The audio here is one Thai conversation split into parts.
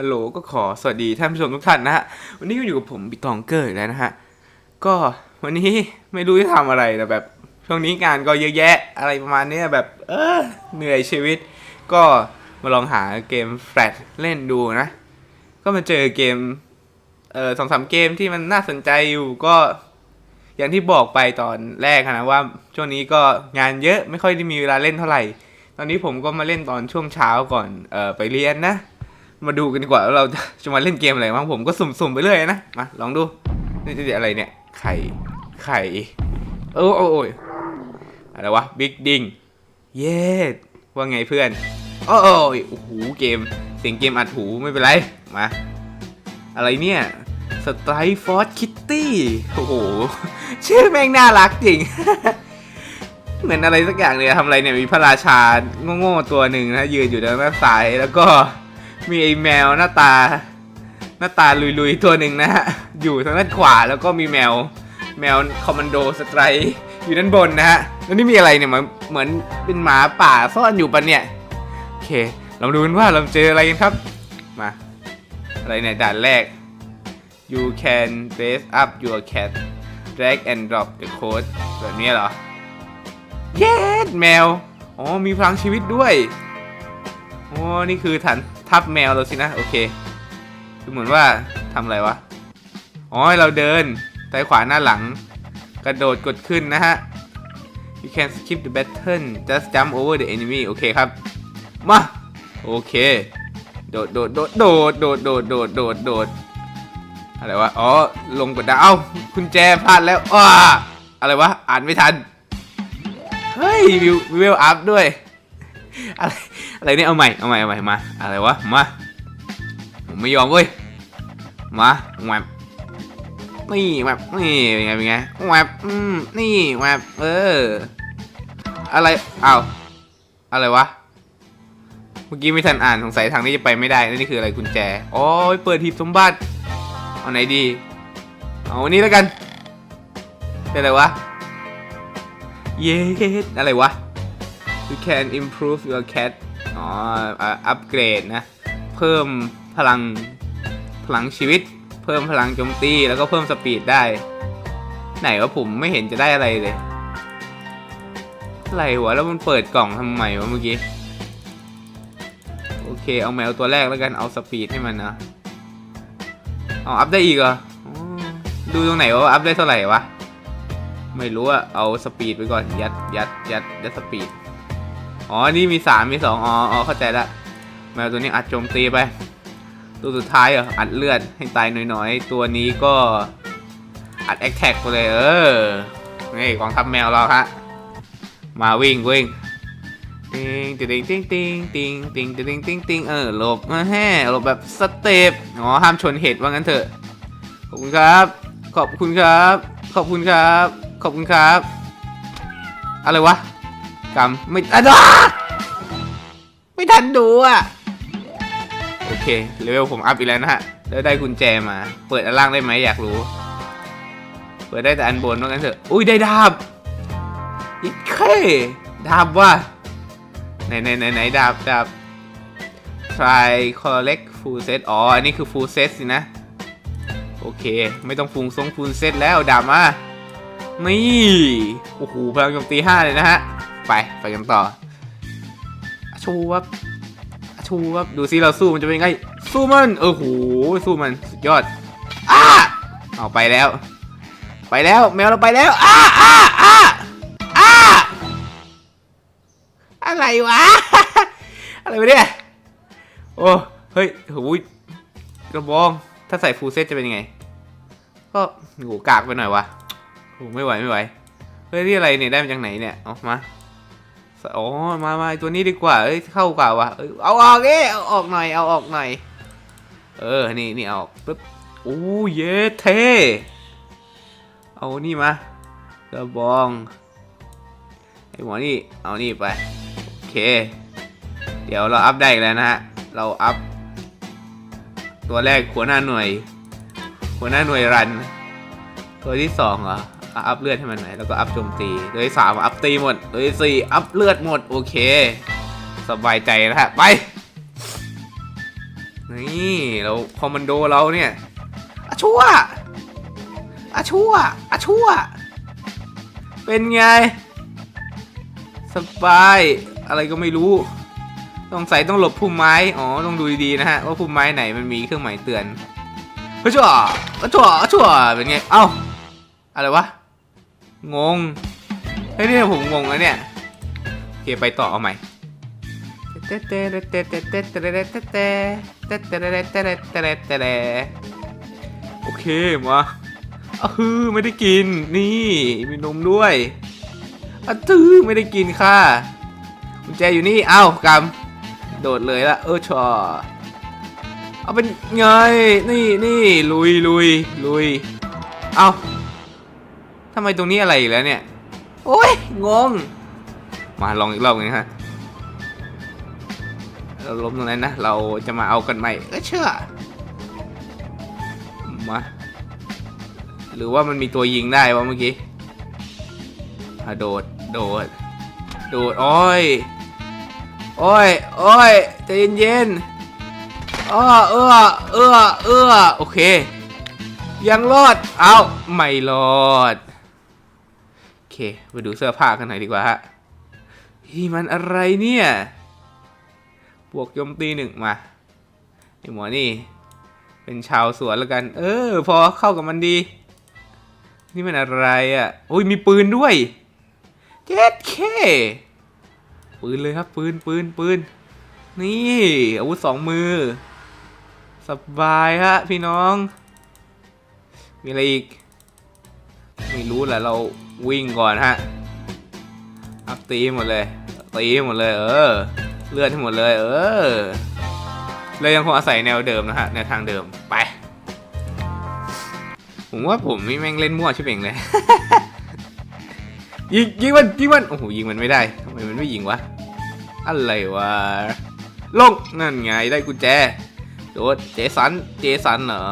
ฮัลโหลก็ขอสวัสดีท่านผู้ชมทุกท่านนะฮะ วันนี้ก็อยู่กับผมบิ๊กตองเกอร์อีกแล้วนะฮะ ก็วันนี้ไม่รู้จะทำอะไรแต่แบบ ช่วงนี้งานก็เยอะแยะอะไรประมาณนี้แบบ เออเหนื่อยชีวิต ก็มาลองหาเกมแฟลชเล่นดูนะ ก็มาเจอเกม เออสองสามเกมที่มันน่าสนใจอยู่ก็ อย่างที่บอกไปตอนแรกนะว่าช่วงนี้ก็งานเยอะไม่ค่อยได้มีเวลาเล่นเท่าไหร่ ตอนนี้ผมก็มาเล่นตอนช่วงเช้าก่อนเออไปเรียนนะ มาดูกันดีกว่าเราจะจะมาเล่นเกมอะไรบ้างผมก็สุ่มๆไปเรื่อยนะมาลองดูนี่นี่อะไรเนี่ยไข่ไข่โอ้โอ้โอ้ยอะไรวะบิ๊กดิงเย้ว่าไงเพื่อนโอ้โอ้ยโอ้โหเกมเสียงเกมอัดหูไม่เป็นไรมาอะไรเนี่ยสไตร์ฟอร์ดคิตตี้โอ้โหชื่อแม่งน่ารักจริง เหมือนอะไรสักอย่างเลยทำอะไรเนี่ยมีพระราชาโง่ๆตัวหนึ่งนะยืนอยู่ด้านหน้าซ้ายแล้วก็ มีไอ้แมวหน้าตา หน้าตาลุยๆตัวหนึ่งนะฮะ อยู่ทางด้านขวาแล้วก็มีแมว แมวคอมมานโดสไตร์อยู่ด้านบนนะฮะ แล้วนี่มีอะไรเนี่ยเหมือนเหมือนเป็นหมาป่าซ่อนอยู่ปะเนี่ย โอเค เราดูกันว่าเราเจออะไรกันครับ มา อะไรเนี่ยด่านแรก you can raise up your cat drag and drop the code แบบนี้เหรอเย้แมว อ๋อ มีพลังชีวิตด้วย อ๋อ นี่คือฐานทับแมวเราสินะ โอเค คือเหมือนว่าทำอะไรวะ อ๋อ เราเดินซ้ายขวาหน้าหลัง กระโดดกดขึ้นนะฮะ you can skip the battle just jump over the enemy โอเคครับ มา โอเค โดดโดดโดดโดดโดดโดดโดดโดดโดดอะไรวะ อ๋อ ลงกดดาวเอ้าคุณแจพลาดแล้วอ้าอะไรวะ อ่านไม่ทัน เฮ้ยวิววิวอัพด้วย อะไร อะไรเนี่ยเอาใหม่เอาใหม่เอาใหม่มาอะไรวะมาผมไม่ยอมเว้ยมาแวบนี่แวบนี่เป็นไงเป็นไงแวบอืมนี่แวบเออ อะไรอ้าวอะไรวะเมื่อกี้ไม่ทันอ่านสงสัยทางนี้จะไปไม่ได้นี่คืออะไรกุญแจอ๋อเปิดหีบสมบัติเอาไหนดีเอาอันนี้แล้วกันเป็นอะไรวะเย้อะไรวะ you can improve your cat อ๋ออัปเกรดนะ เพิ่มพลังพลังชีวิต เพิ่มพลังโจมตีแล้วก็เพิ่มสปีดได้ ไหนวะผมไม่เห็นจะได้อะไรเลยอะไรวะแล้วมันเปิดกล่องทำไมวะเมื่อกี้โอเค เอาแมวตัวแรกแล้วกันเอาสปีดให้มันนะเอาอัพได้อีกเหรอดูตรงไหนวะว่าอัพได้เท่าไหร่วะ ไม่รู้อะเอาสปีดไปก่อน ยัดยัดยัดยัดสปีด อ๋อ นี่มีสามมีสองอ๋อเข้าใจละแมวตัวนี้อัดโจมตีไป ตัวสุดท้ายเหรอ อัดเลือดให้ตายน้อยๆ ตัวนี้ก็อัดแอคแท็กไปเลยเออ นี่กองทัพแมวเราฮะ มาวิ่งวิ่งติงติงติงติงติงติงติงติงติงเออหลบมาแฮ่หลบแบบสเต็ปอ๋อห้ามชนเห็ดว่างั้นเถอะ ขอบคุณครับ ขอบคุณครับ ขอบคุณครับ ขอบคุณครับ อะไรวะ กำไม่อะไม่ทันดูอะ โอเคเลเวลผมอัพอีกแล้วนะฮะแล้วได้กุญแจมา เปิดอันล่างได้ไหมอยากรู้ เปิดได้แต่อันบนว่างั้นเถอะ อุ้ยได้ดาบอีกเคดาบว่ะไหนไหนไหนไหนดาบดาบ try collect full set อ๋อ อันนี้คือ full set สินะ โอเค ไม่ต้องฟูงทรงฟูลเซตแล้วดาบมา นี่ โอ้โห พลังโจมตีห้าเลยนะฮะ ไปไปกันต่ออชูวับชูวับดูซิเราสู้มันจะเป็นไง สู้มันเออโหสู้มันสุดยอดอ้าเอาไปแล้ว ไปแล้วแมวเราไปแล้วอ้าอ้าอ้าอ้าอะไรวะอะไรวะเนี่ยโอ้เฮ้ยโหยกระบองถ้าใส่ฟูเซตจะเป็นยังไง ก็โหกากไปหน่อยวะโหไม่ไหวไม่ไหวเฮ้ยนี่อะไรเนี่ยได้มาจากไหนเนี่ยเอามา อ๋อมามาตัวนี้ดีกว่าเอ้ยเข้ากว่าวะเอ้ยเอาออกเอ้เอาออกหน่อยเอาออกหน่อยเออนี่นี่เอาออกปึ๊บโอ้เย้เทเอานี่มากระบองไอ้หมอนี่เอานี่ไปโอเค เดี๋ยวเราอัพได้อีกแล้วนะฮะเราอัพตัวแรกหัวหน้าหน่วย หัวหน้าหน่วยรัน ตัวที่สองเหรอ อัพเลือดให้มันหน่อยแล้วก็อัพโจมตีตัวที่สามอัพตีหมดตัวที่สี่อัพเลือดหมดโอเค สบายใจแล้วฮะไปนี่เราคอมมานโดเราเนี่ยอาชั่วอาชั่วอาชั่ว เป็นไง สบาย อะไรก็ไม่รู้ ต้องใส่ต้องหลบพุ่มไม้ อ๋อ ต้องดูดีๆนะฮะ ว่าพุ่มไม้ไหนมันมีเครื่องหมายเตือนเฮ้ยชั่วเฮ้ยชั่วเฮ้ยชั่ว เป็นไง เอ้า อะไรวะ งงเฮ้ยนี่ผมงงแล้วเนี่ยโอเคไปต่อเอาใหม่โอเคมาอะฮือไม่ได้กินนี่มีนมด้วยอะทือไม่ได้กินค่ะกุญแจอยู่นี่เอ้ากำโดดเลยละเออชอเอาเป็นไงนี่นี่ลุยลุยลุยเอา ทำไมตรงนี้อะไรอีกแล้วเนี่ย โอ้ยงง มาลองอีกรอบหนึงฮะเราล้มตรงนั้นนะ เราจะมาเอากันใหม่เออเชื่อ มา หรือว่ามันมีตัวยิงได้วะเมื่อกี้อะโดด โดด โดด โอ้ย โอ้ย โอ้ยใจเย็นๆอ้อเออเออเออโอเค ยังรอด เอาไม่รอดโอ เคมาดูเสื้อผ้ากันหน่อยดีกว่าฮะนี่มันอะไรเนี่ย บวกโจมตีหนึ่งมาไอหมอนี่ เป็นชาวสวนแล้วกัน เออ พอเข้ากับมันดี นี่มันอะไรอะโอ้ยมีปืนด้วยเจ็ดเคปืนเลยครับปืนปืนปืนนี่อาวุธสองมือ สบายฮะพี่น้อง มีอะไรอีก ไม่รู้แหละเรา วิ่งก่อนฮะอัพตีหมดเลย ตีหมดเลย เออ เลือดให้หมดเลย เออเรายังคงอาศัยแนวเดิมนะฮะแนวทางเดิมไป ผมว่าผมนี่แม่งเล่นมั่วชิบเองเลย ยิงยิงมันยิงมันโอ้โหยิงมันไม่ได้ทำไมมันไม่ยิงวะอะไรวะลงนั่นไงได้กุญแจโดดเจสันเจสันเหรอ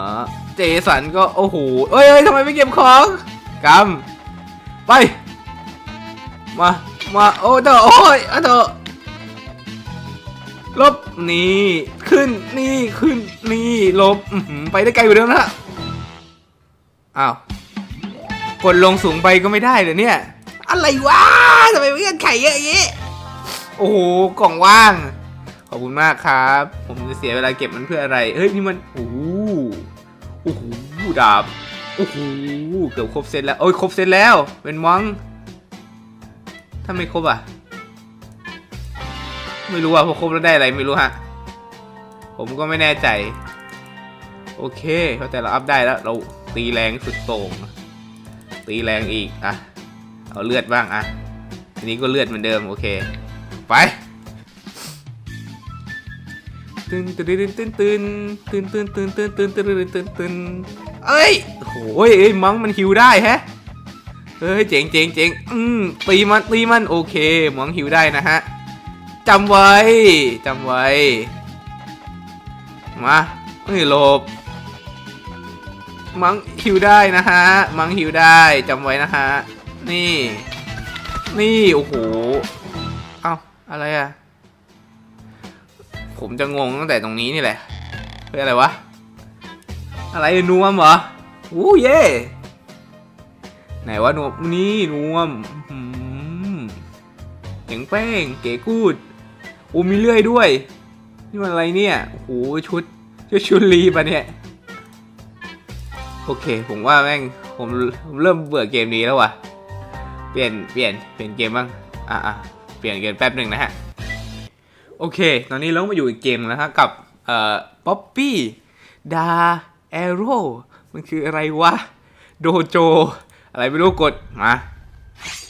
เจสันก็โอ้โหเอ้ยเอ้ยทำไมไม่เก็บของกำ ไป มา มา โอ้เถอะโอ้ยเอาเถอะลบนี่ขึ้นนี่ขึ้นนี่ลบไปได้ไกลกว่าเดิมนะอ้าวกดลงสูงไปก็ไม่ได้เลยเนี่ย อะไรวะทำไมเงื่อนไขเยอะอย่างนี้โอ้โหกล่องว่าง ขอบคุณมากครับ ผมจะเสียเวลาเก็บมันเพื่ออะไร เฮ้ยนี่มันโอ้โหโอ้โหดาบ โอ้โหเกือบครบเซตแล้วโอ้ยครบเซตแล้ว เป็นมังถ้าไม่ครบอะ ไม่รู้ว่าพอครบแล้วได้อะไรไม่รู้ฮะ ผมก็ไม่แน่ใจ โอเคเพราะแต่เราอัพได้แล้ว เราตีแรงสุดโต่งตีแรงอีกอะเอาเลือดบ้างอะทีนี้ก็เลือดเหมือนเดิมโอเค ไปตื่นตื่นตื่นตื่นตื่นตื่นตื่นตื่นตื่นตื่นตื่นตื่นตื่น เอ้ยโอ้ยเอ้ยมังมันฮิวได้แฮะเฮ้ยเจ๋งเจ๋งเจ๋งอืมตีมันตีมันโอเคมังฮิวได้นะฮะจำไว้จำไว้ มาเฮ้ยหลบมังฮิวได้นะฮะ มังฮิวได้จำไว้นะฮะ นี่ นี่ โอ้โห เอ้า อะไรอะผมจะงงตั้งแต่ตรงนี้นี่แหละเฮ้ยอะไรวะ อะไรนวมเหรออู้เย่ไหนวะนวมนี่นวมอืมเจ๋งแป้งเก๋กูดอ้มีเลื่อยด้วย นี่มันอะไรเนี่ยโอ้โหชุดชุดชุดลีปะเนี่ยโอเค ผมว่าแม่งผมผมเริ่มเบื่อเกมนี้แล้วว่ะ เปลี่ยนเปลี่ยนเปลี่ยนเกมบ้างอะอะเปลี่ยนเกมแป๊บหนึ่งนะฮะ โอเค ตอนนี้เรามาอยู่อีกเกมแล้วฮะกับเอ่อป๊อปปี้ดา แอโร่มันคืออะไรวะ โดโจ อะไรไม่รู้กด มา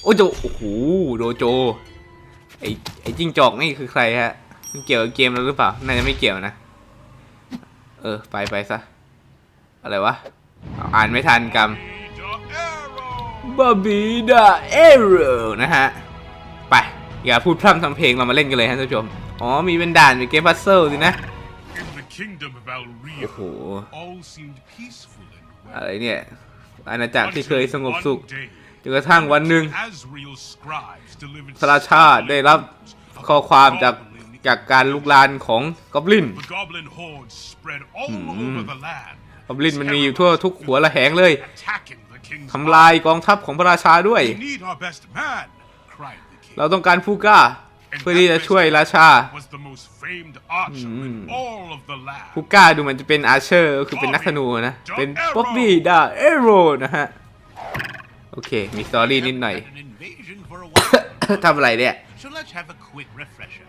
โอ้โจ โอ้โห โดโจ ไอไอจิ้งจอกนี่คือใครฮะ มันเกี่ยวกับเกมเราหรือเปล่า น่าจะไม่เกี่ยวนะ เออ ไปไปซะ อะไรวะ อ่านไม่ทันกำบาบีดาเอโรนะฮะ ไป อย่าพูดพร่ำทำเพลงเรามาเล่นกันเลยฮะท่านผู้ชม อ๋อ มีเป็นด่านมีเกมพัซเซิลสินะ โอ้โห all seemed peaceful and อะไร well. เนี่ยอาณาจักรที่เคยสงบสุข One day, จนกระทั่งวันหนึ่ง Asriel scribes delivered พระราชาได้รับข้อความจากจากการลุกลานของกอบลิน The goblin hordes spread all Hmm. over the land, กอบลินมันมีอยู่ทั่วทุกหัวละแหงเลย attacking the king's ทำลายกองทัพของพระราชาด้วย We need our best man, cried the king. เราต้องการผู้กล้าเพื่อที่จะช่วยราชา was the most famed archer in all of the land. ผู้กล้าดูเหมันจะเป็นอาร์เชอร์ก็คือเป็นนักธนูนะ เป็นป๊อบบี้ดาเอโรนะฮะ โอเค มีสตอรี่นิดหน่อย Had an invasion for a while. ทำอะไรเนี่ย so let's have a quick refresher.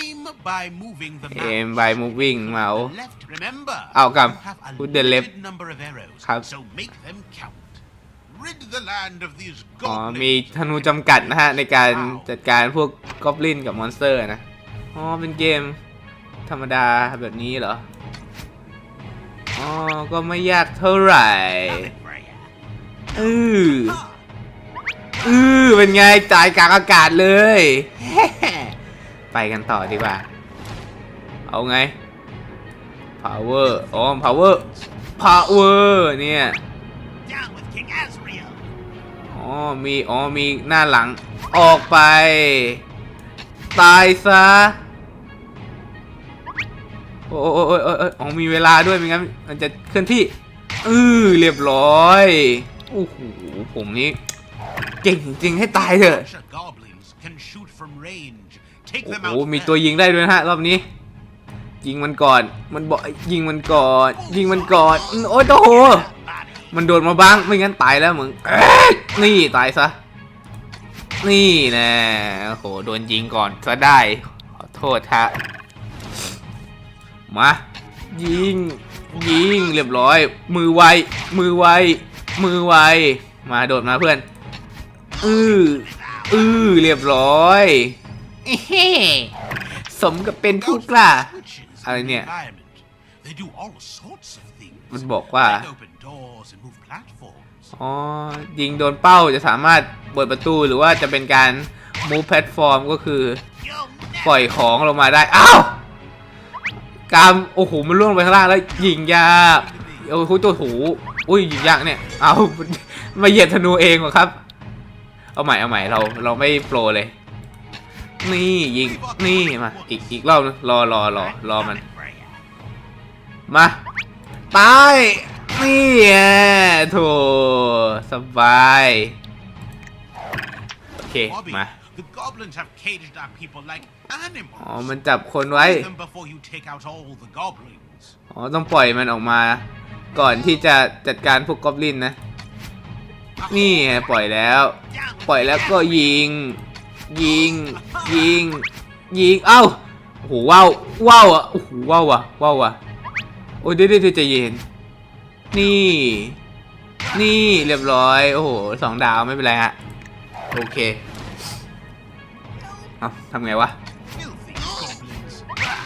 Aim by moving the mouse. Aim by moving To the mouse. Left, remember. เอาก you have a ำ put the left limited number of arrows. ครับ So make them count. Rid the land of these อ๋อ goblins. มีธนูจำกัดนะฮะ ในการจัดการพวกกอบลินกับมอนสเตอร์นะ อ๋อ เป็นเกม ธรรมดาแบบนี้เหรอ อ๋อ ก็ไม่ยากเท่าไหร่อืออือเป็นไงจ่ายกลางอากาศเลย ไปกันต่อดีกว่า เอาไง power อ๋อ power power เนี่ย อ๋อ มี อ๋อ มีหน้าหลัง ออกไป ตายซะ โอ้โอ้โอ้โอ้โอ้อ๋อมีเวลาด้วยไม่งั้นมันจะเคลื่อนที่อือเรียบร้อยโอ้โหผมนี่เก่งจริงให้ตายเถอะ โอ้โหมีตัวยิงได้ด้วยนะฮะรอบนี้ ยิงมันก่อน มันบอกยิงมันก่อน ยิงมันก่อน โอ้ยโอ้โห มันโดดมาบ้าง ไม่งั้นตายแล้วมึง นี่ตายซะ นี่น่โอ้โหโดนยิงก่อนซะได้ ขอโทษฮะมา ยิง ยิงเรียบร้อย มือไว มือไว มือไว มาโดดมาเพื่อน อืออือเรียบร้อยสมกับเป็นผู้กล้า อะไรเนี่ย มันบอกว่า อ๋อ ยิงโดนเป้าจะสามารถเปิดประตูหรือว่าจะเป็นการ move platform ก็คือ You'll never ปล่อยของลงมาได้ อ้าว กาม โอ้โห มันล่วงไปข้างล่างแล้วยิงยากโอ้โหตัวหู อุ้ยยิงยากเนี่ย เอามาเหยียบธนูเองเหรอครับ เอาใหม่เอาใหม่เราเราไม่โปรเลย นี่ยิงนี่มาอีกอีกรอบนึงรอรอรอรอมัน for ya. มาตาย นี่ไงโถสบาย โอเค มา the goblins have caged our people like อ๋อ animals. มันจับคนไว้ them before you take out all the goblins. อ๋อ ต้องปล่อยมันออกมา ก่อนที่จะจัดการพวกกอบลินนะ นี่ปล่อยแล้ว ปล่อยแล้วก็ยิง ยิง ยิง ยิง เอ้าโอ้โหว้าวว้าวอะโอ้โหว้าวอะว้าวอะ โอ้ยเดี๋ยวเดี๋ยวใจเย็น นี่ นี่เรียบร้อย โอ้โหสองดาวไม่เป็นไรฮะ โอเค เอาทำไงวะ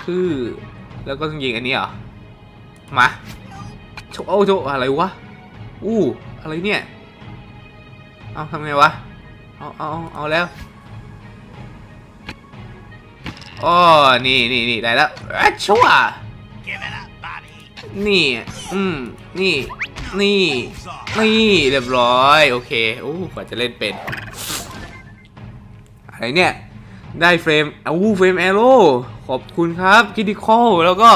คือ แล้วก็ต้องยิงอันนี้เหรอ มาโชว์เอาโชว์อะไรวะ อู้ อะไรเนี่ย เอาทำไงวะ เอาเอาเอาแล้วอ๋อนี่นี่นี่ได้แล้วชั่ว นี่ อืม นี่ นี่ Moves off. นี่ เรียบร้อย โอเคโอ้กว่าจะเล่นเป็น อะไรเนี่ย ได้เฟรมอู้เฟรมแอโร่ขอบคุณครับคิดิคอลแล้วก็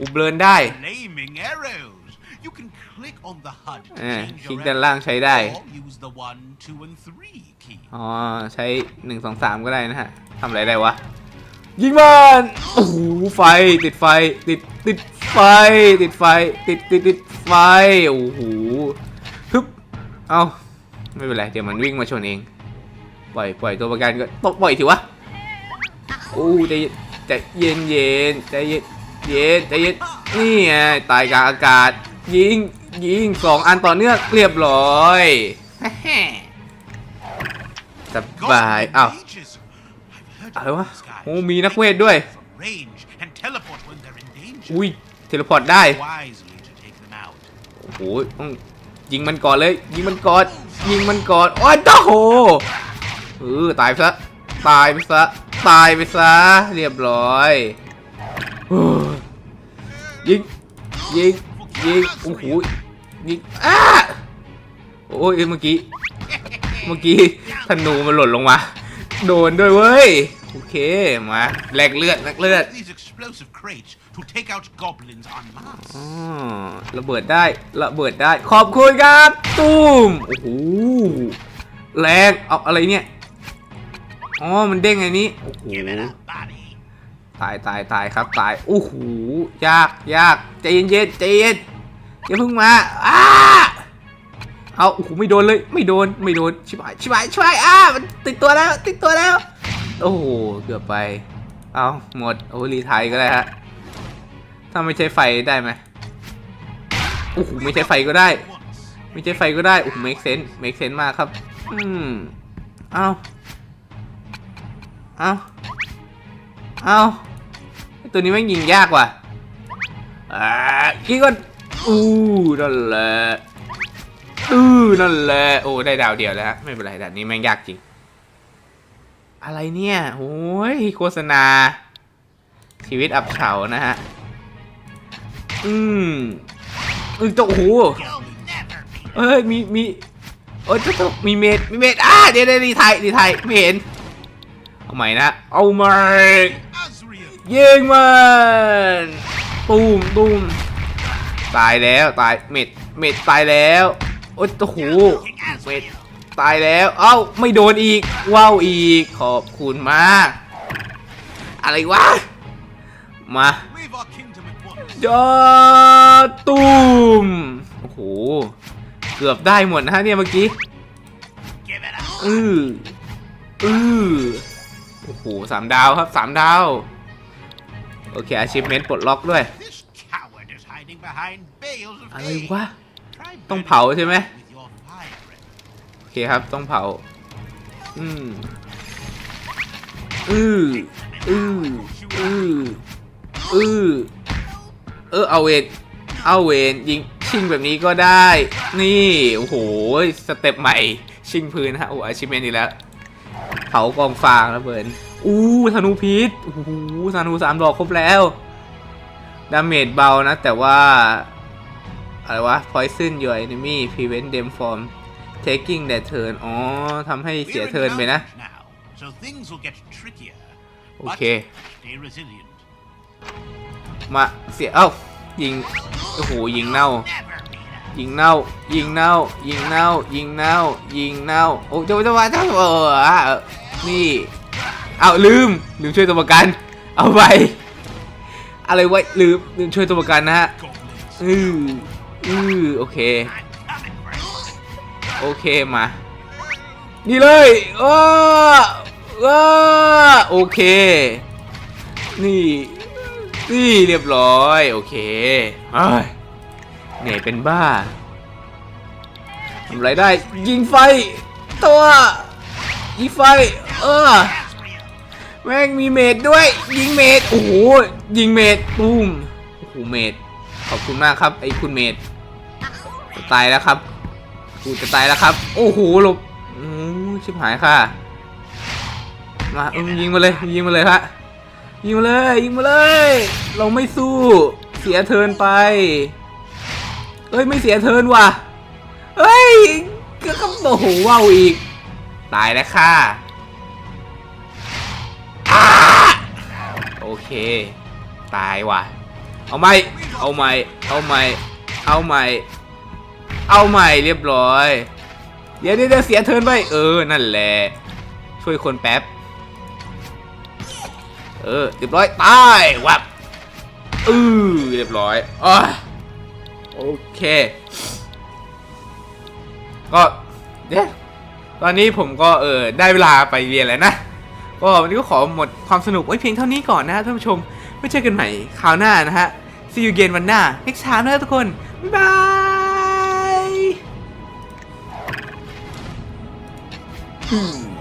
อุบเบิร์นได้ Flaming arrows. You can click on the HUD to อ่า change คลิก your ด้านล่างใช้ได้ arrow, or use the one, two, and three key. อ๋อ ใช้หนึ่งสองสามก็ได้นะฮะทำอะไรได้วะ ยิงมัน โอ้โห ไฟ ติดไฟ ติด ติด ไฟ ติดไฟ ติดติดติดไฟ โอ้โหฮึบเอาไม่เป็นไร เดี๋ยวมันวิ่งมาชนเอง ปล่อยปล่อยตัวประกันก็ตกปล่อยถือวะโอ้ใจเย็นใจเย็นเย็นใจเย็นเย็นใจเย็นนี่ไงตายกลางอากาศ ยิงยิงสองอันต่อเนื่องเรียบร้อยสบายอ้าว mages. I've heard อะไร of วะ these guys. โอ้มีนักเวทด้วย From range and teleport when they're in danger. อุ้ย เทเลพอร์ตได้ Wisely to take them out. โอ้โหต้องยิงมันก่อนเลย ยิงมันก่อน ยิงมันก่อน โอ้ยโตโหเออตายไปซะ ตายไปซะ ตายไปซะ เรียบร้อยโอ้ยยิง ยิง ยิง โอ้โห ยิง อ้า โอ้ยเมื่อกี้ เมื่อกี้ธนูมันหล่นลงมา โดนด้วยเว้ยโโอเค มา แลกเลือด แลกเลือด These explosive crates to take out goblins en masse. อ๋อระเบิดได้ระเบิดได้ ขอบคุณครับตูมโอ้โหแรงเอาอะไรเนี่ยอ๋อมันเด้งไงนี้โอ้โห Body. ตายตายตายครับตายโอ้โหยากยากใจเย็นเย็นๆใจเย็นอย่าเพิ่งมาอ้าเอาโอ้โหไม่โดนเลยไม่โดนไม่โดนชิบหายชิบหายชิบหายอ้ามันติดตัวแล้วติดตัวแล้ว โอ้โหเกือบไป เอาหมดโอ้รีไทยก็ได้ฮะ ถ้าไม่ใช้ไฟได้ไหมโอ้โหไม่ใช้ไฟก็ได้ ไม่ใช่ไฟก็ได้ โอ้โห make sense make sense มากครับ อืมเอาเอาเอาตัวนี้แม่ยิงยากว่ะอ่ายิงก่อนอู้นั่นแหละอือนั่นแหละโอ้ได้ดาวเดียวแล้วไม่เป็นไรด่านนี้แม่งยากจริง อะไรเนี่ยโอ้ยโฆษณา ชีวิตอับเฉานะฮะ อืมอือโอ้โห You'll never be เอ้ยมีมีโอ้ยตุ๊มีเมดมีเมดอ่าเดี๋ยวเดี๋ยวดีไทยดีไทยไม่เห็นเอาใหม่นะเอาใหม่ยิงมันตูมตูมตายแล้วตายเมดเมดตายแล้วโอ้ยโอ้โหเมดตายแล้วเอ้าไม่โดนอีกว้าวอีกขอบคุณมาก อะไรวะมา at once. ยอดตูมโอ้โห เกือบได้หมดนะฮะเนี่ยเมื่อกี้ Give it up. อืออือโอ้โหสามดาวครับสามดาว โอเค achievement ปลดล็อกด้วย อะไรวะ ต้องเผาใช่ไหมโอเคครับต้องเผา อืมอือ เออเอาเวนเอาเวนยิงชิงแบบนี้ก็ได้ นี่ โอ้โห สเต็ปใหม่ ชิงพื้นฮะ โอ้อาชิเมนอีกแล้ว เผากองฟางแล้วเบิร์นอู้ธนูพิษโอ้โหธนูสามดอกครบแล้ว ดาเมจเบานะ แต่ว่า อะไรวะ poison your enemy prevent them from taking their turn อ๋อทำให้เสีย We're in เทิร์นไปนะ Valorant now, so things will get trickier. โอ But เค stay resilient. มาเสีย เอ้า ยิงโอ้โหยิงเน่า ยิงเน่า ยิงเน่า ยิงเน่า ยิงเน่า ยิงเน่า โอ้จะจะว่าจะเออนี่เอาลืมลืมช่วยตัวประกัน เอาไปอะไรไว้ลืมลืมช่วยตัวประกันนะฮะอืออือโอเค โอเคมานี่เลยเออเออโอเค นี่ นี่เรียบร้อย โอเคเอ้ยเหนื่อยเป็นบ้าทำไรได้ ยิงไฟ ตัว ยิงไฟ เออ แม่งมีเมดด้วย ยิงเมดโอ้โห ยิงเมดปุ้มโอ้โหเมดขอบคุณมากครับ ไอ้คุณเมดจะตายแล้วครับกูจะตายแล้วครับ โอ้โหหลบอือชิบหายค่ะ มาเออยิงมาเลย ยิงมาเลยฮะ ยิงมาเลยยิงมาเลย เราไม่สู้ เสียเทินไปเอ้ยไม่เสียเทินว่ะเอ้ยก็ก็โอ้โหว้าวอีก ตายแล้วค่ะโอเค ตายว่ะ เอาไหมเอาไหมเอาไหมเอาไหมเอาใหม่เรียบร้อย เดี๋ยวเดี๋ยวเสียเทินไป เออ นั่นแหละ ช่วยคนแป๊บ เออเรียบร้อยตายวับอือเรียบร้อยอ๋อโอเค ก็เดี๋ยวตอนนี้ผมก็เออได้เวลาไปเรียนแล้วนะ ก็วันนี้ก็ขอหมดความสนุกไว้เพียงเท่านี้ก่อนนะท่านผู้ชมไว้เจอกันใหม่คราวหน้านะฮะ see you again วันหน้า next time นะทุกคน บ๊ายบาย